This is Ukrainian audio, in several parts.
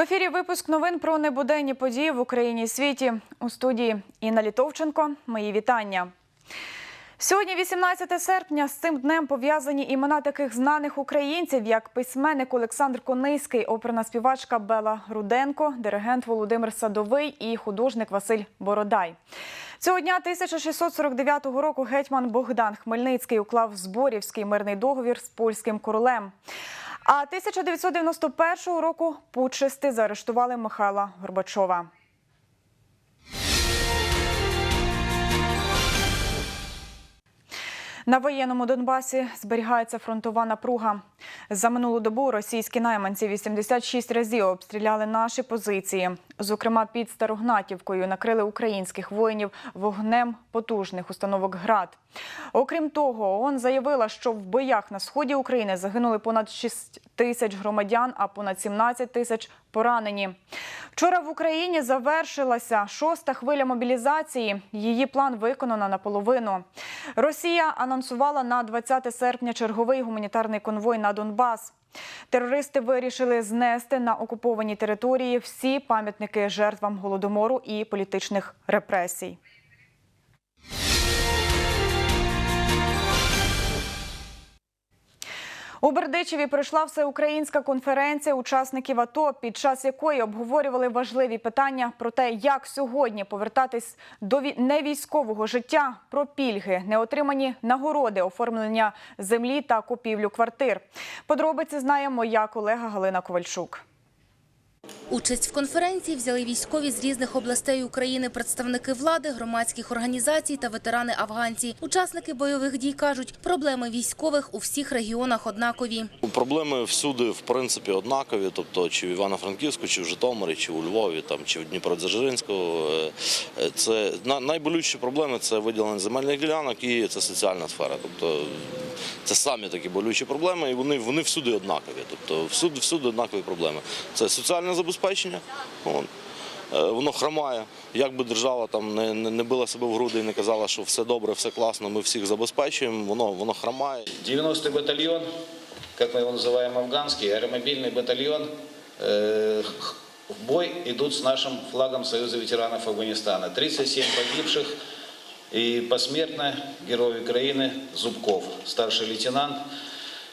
ефірі випуск новин про небуденні події в Україні і світі. У студії Інна Літовченко. Мої вітання. Сьогодні, 18 серпня, з цим днем пов'язані імена таких знаних українців, як письменник Олександр Кониський, оперна співачка Бела Руденко, диригент Володимир Садовий і художник Василь Бородай. Цього дня 1649 року гетьман Богдан Хмельницький уклав Зборівський мирний договір з польським королем. А 1991 року путчисти заарештували Михайла Горбачова. На воєнному Донбасі зберігається фронтова напруга. За минулу добу російські найманці 86 разів обстріляли наші позиції. Зокрема, під Старогнатівкою накрили українських воїнів вогнем потужних установок ГРАД. Окрім того, ООН заявила, що в боях на сході України загинули понад 6 тисяч громадян, а понад 17 тисяч поранені. Вчора в Україні завершилася шоста хвиля мобілізації. Її план виконано наполовину. Росія анонсувала на 20 серпня черговий гуманітарний конвой на Донбас. Терористи вирішили знести на окупованій території всі пам'ятники жертвам голодомору і політичних репресій. У Бердичеві пройшла всеукраїнська конференція учасників АТО, під час якої обговорювали важливі питання про те, як сьогодні повертатись до ві- невійськового життя, про пільги, неотримані нагороди, оформлення землі та купівлю квартир. Подробиці знає моя колега Галина Ковальчук. Участь в конференції взяли військові з різних областей України, представники влади, громадських організацій та ветерани-афганці. Учасники бойових дій кажуть, проблеми військових у всіх регіонах однакові. Проблеми всюди, в принципі, однакові. Тобто, чи в Івано-Франківську, чи в Житомирі, чи у Львові, там, чи в Дніпродзержинську. Е, е, Це на- найболючіші проблеми це виділення земельних ділянок і це соціальна сфера. Тобто, це самі такі болючі проблеми, і вони, вони всюди однакові. Тобто, всюди, всюди однакові проблеми. Це соціальне забезпечення от, е, Воно хромає. Як би держава там не, не, не била себе в груди і не казала, що все добре, все класно, ми всіх забезпечуємо, воно, воно хромає. 90-й батальон, как мы его называем, афганский, аэромобильный батальон, э, в бой идут с нашим флагом Союза ветеранов Афганистана. 37 погибших и посмертно герой Украины Зубков, старший лейтенант.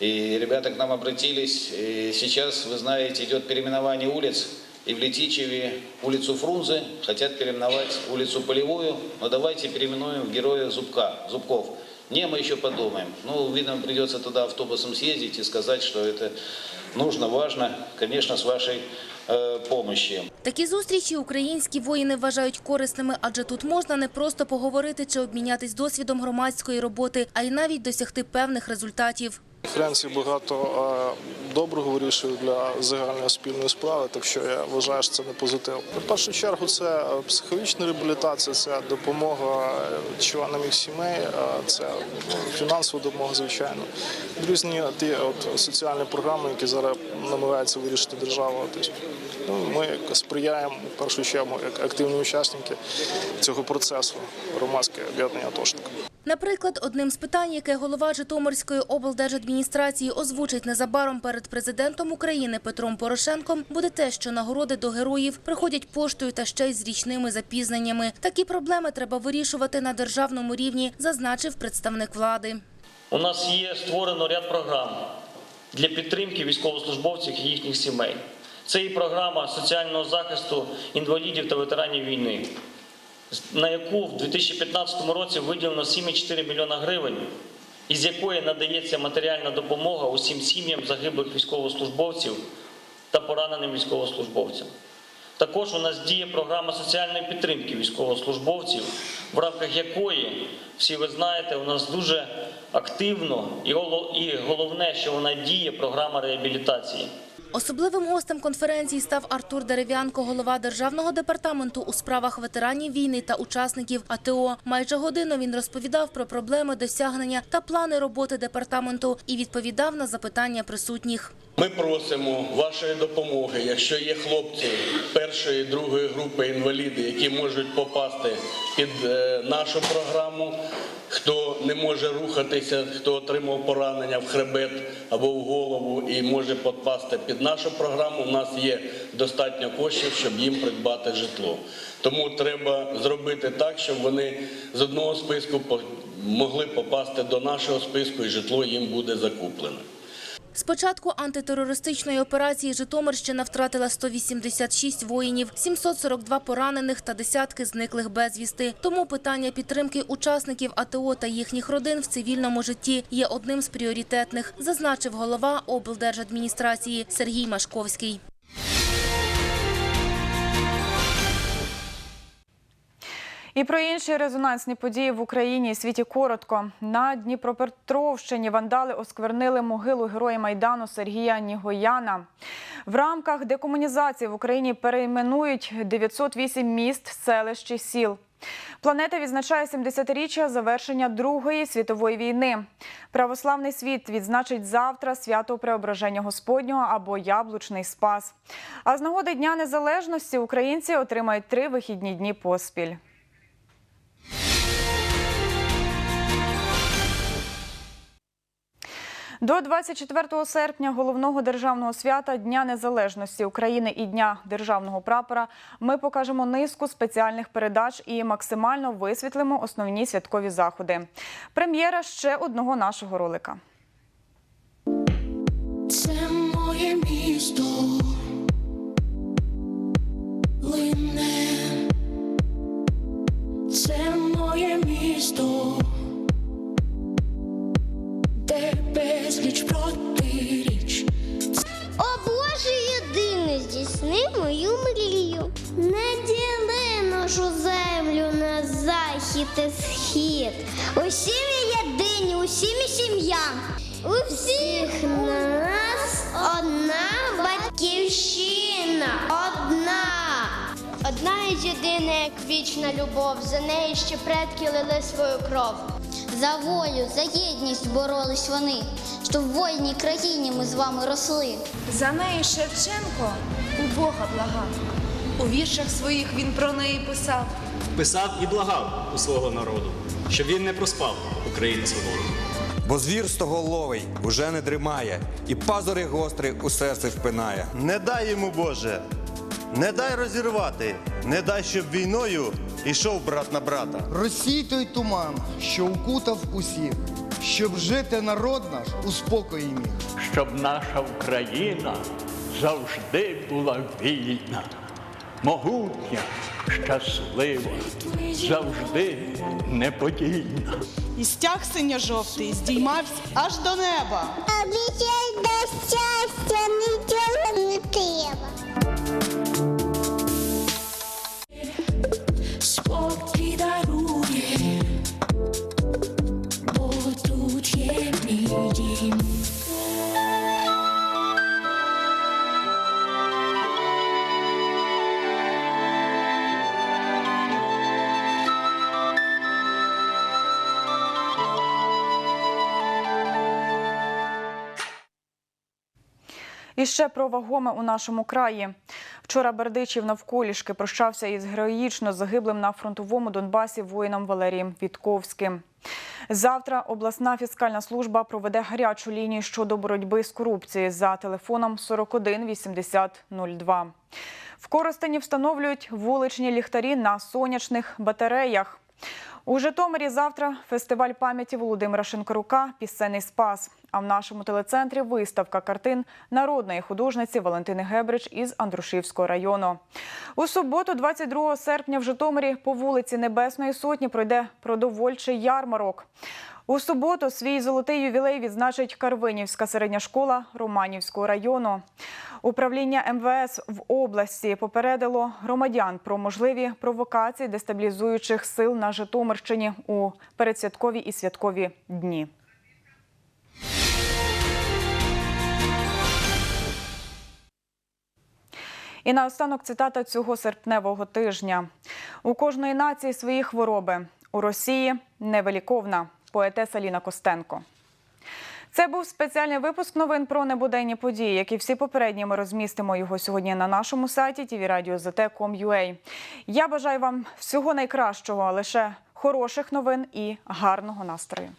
И ребята к нам обратились. И сейчас, вы знаете, идет переименование улиц. И в Летичеве улицу Фрунзе хотят переименовать улицу Полевую. Но давайте переименуем в героя Зубка, Зубков. Не, мы еще подумаем. Ну, видно, придется туда автобусом съездить и сказать, что это нужно, важно, конечно, с вашей э, помощью. Такі зустрічі українські воїни вважають корисними, адже тут можна не просто поговорити чи обмінятись досвідом громадської роботи, а й навіть досягти певних результатів. Конференції багато доброго вирішує для загальної спільної справи, так що я вважаю, що це не позитив. В першу чергу це е, психологічна реабілітація, це допомога е, членам їх сімей, це ну, фінансова допомога, звичайно. Різні ті от соціальні програми, які зараз намагається вирішити держава. Ну, ми сприяємо в першу чергу як активні учасники цього процесу громадське об'єднання атошників. Наприклад, одним з питань, яке голова Житомирської облдержадміністрації озвучить незабаром перед президентом України Петром Порошенком, буде те, що нагороди до героїв приходять поштою та ще й з річними запізненнями. Такі проблеми треба вирішувати на державному рівні, зазначив представник влади. У нас є створено ряд програм для підтримки військовослужбовців і їхніх сімей. Це і програма соціального захисту інвалідів та ветеранів війни, на яку в 2015 році виділено 7,4 мільйона гривень, із якої надається матеріальна допомога усім сім'ям загиблих військовослужбовців та пораненим військовослужбовцям. Також у нас діє програма соціальної підтримки військовослужбовців, в рамках якої, всі ви знаєте, у нас дуже активно і головне, що вона діє програма реабілітації. Особливим гостем конференції став Артур Дерев'янко, голова Державного департаменту у справах ветеранів війни та учасників АТО. Майже годину він розповідав про проблеми досягнення та плани роботи департаменту і відповідав на запитання присутніх. Ми просимо вашої допомоги, якщо є хлопці першої, другої групи інваліди, які можуть попасти під е, нашу програму. Хто не може рухатися, хто отримав поранення в хребет або в голову і може попасти під нашу програму, у нас є достатньо коштів, щоб їм придбати житло. Тому треба зробити так, щоб вони з одного списку могли попасти до нашого списку, і житло їм буде закуплене. З початку антитерористичної операції Житомирщина втратила 186 воїнів, 742 поранених та десятки зниклих безвісти. Тому питання підтримки учасників АТО та їхніх родин в цивільному житті є одним з пріоритетних, зазначив голова облдержадміністрації Сергій Машковський. І про інші резонансні події в Україні і світі коротко. На Дніпропетровщині вандали осквернили могилу героя Майдану Сергія Нігояна. В рамках декомунізації в Україні перейменують 908 міст, селищ і сіл. Планета відзначає 70-річчя завершення Другої світової війни. Православний світ відзначить завтра свято Преображення Господнього або Яблучний Спас. А з нагоди Дня Незалежності українці отримають три вихідні дні поспіль. До 24 серпня головного державного свята Дня Незалежності України і Дня державного прапора ми покажемо низку спеціальних передач і максимально висвітлимо основні святкові заходи. Прем'єра ще одного нашого ролика. Це моє місто лине, це моє місто, нашу землю на захід і схід. Усі ми єдині, усі ми сім'я. У всіх нас одна батьківщина. Одна. Одна і єдина, як вічна любов. За неї ще предки лили свою кров. За волю, за єдність боролись вони, щоб в вольній країні ми з вами росли. За неї Шевченко у Бога благав. У віршах своїх він про неї писав. писав і благав у свого народу, щоб він не проспав Україну свободу. Бо звір стоголовий уже не дрімає, і пазури гострі у серце впинає. Не дай йому Боже, не дай розірвати, не дай, щоб війною ішов брат на брата. Росій той туман, що укутав усіх, щоб жити народ наш у спокої міг. щоб наша Україна завжди була вільна, могутня, щаслива, завжди неподільна. І стяг синьо-жовтий здіймався аж до неба. Обіцяй до І ще про вагоме у нашому краї. Вчора Бердичів навколішки прощався із героїчно загиблим на фронтовому Донбасі воїном Валерієм Вітковським. Завтра обласна фіскальна служба проведе гарячу лінію щодо боротьби з корупцією за телефоном 41 80 02. В Коростені встановлюють вуличні ліхтарі на сонячних батареях. У Житомирі завтра фестиваль пам'яті Володимира Шинкарука Пісенний спас. А в нашому телецентрі виставка картин народної художниці Валентини Гебрич із Андрушівського району. У суботу, 22 серпня, в Житомирі по вулиці Небесної Сотні пройде продовольчий ярмарок. У суботу свій золотий ювілей відзначить Карвинівська середня школа Романівського району. Управління МВС в області попередило громадян про можливі провокації дестабілізуючих сил на Житомирщині у передсвяткові і святкові дні. І наостанок цитата цього серпневого тижня. У кожної нації свої хвороби. У Росії невеликовна. Поетеса Ліна Костенко. Це був спеціальний випуск новин про небуденні події. Як і всі попередні, ми розмістимо його сьогодні на нашому сайті tvradio.zt.com.ua. Я бажаю вам всього найкращого, лише хороших новин і гарного настрою.